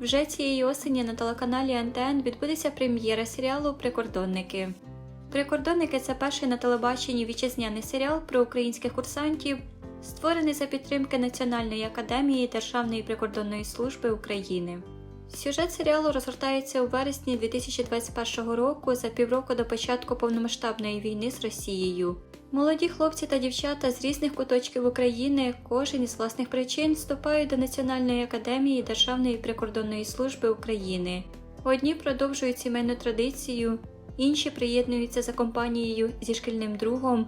Вже цієї осені на телеканалі НТН відбудеться прем'єра серіалу Прикордонники. Прикордонники це перший на телебаченні вітчизняний серіал про українських курсантів, створений за підтримки Національної академії Державної прикордонної служби України. Сюжет серіалу розгортається у вересні 2021 року за півроку до початку повномасштабної війни з Росією. Молоді хлопці та дівчата з різних куточків України, кожен із власних причин вступають до Національної академії Державної прикордонної служби України. Одні продовжують сімейну традицію, інші приєднуються за компанією зі шкільним другом,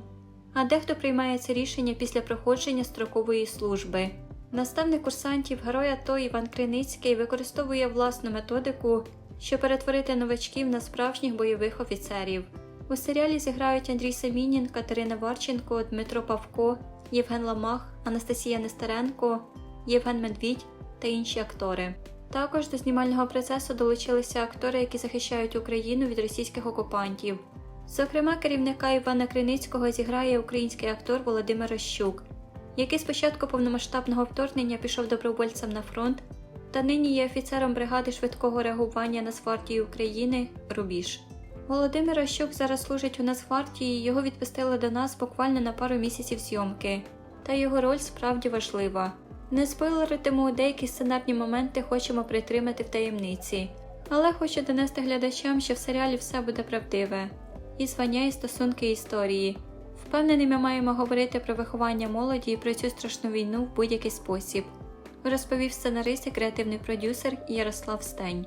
а дехто приймає це рішення після проходження строкової служби. Наставник курсантів герой АТО Іван Криницький використовує власну методику, щоб перетворити новачків на справжніх бойових офіцерів. У серіалі зіграють Андрій Самінін, Катерина Варченко, Дмитро Павко, Євген Ламах, Анастасія Нестеренко, Євген Медвідь та інші актори. Також до знімального процесу долучилися актори, які захищають Україну від російських окупантів. Зокрема, керівника Івана Криницького зіграє український актор Володимир Рощук, який з початку повномасштабного вторгнення пішов добровольцем на фронт та нині є офіцером бригади швидкого реагування Нацгвардії України Рубіж. Володимир Рощук зараз служить у Нацгвардії, його відпустили до нас буквально на пару місяців зйомки, та його роль справді важлива. Не спойлеритиму, деякі сценарні моменти хочемо притримати в таємниці, але хочу донести глядачам, що в серіалі все буде правдиве і звання, і стосунки історії. Впевнений, ми маємо говорити про виховання молоді і про цю страшну війну в будь-який спосіб, розповів сценарист і креативний продюсер Ярослав Стень.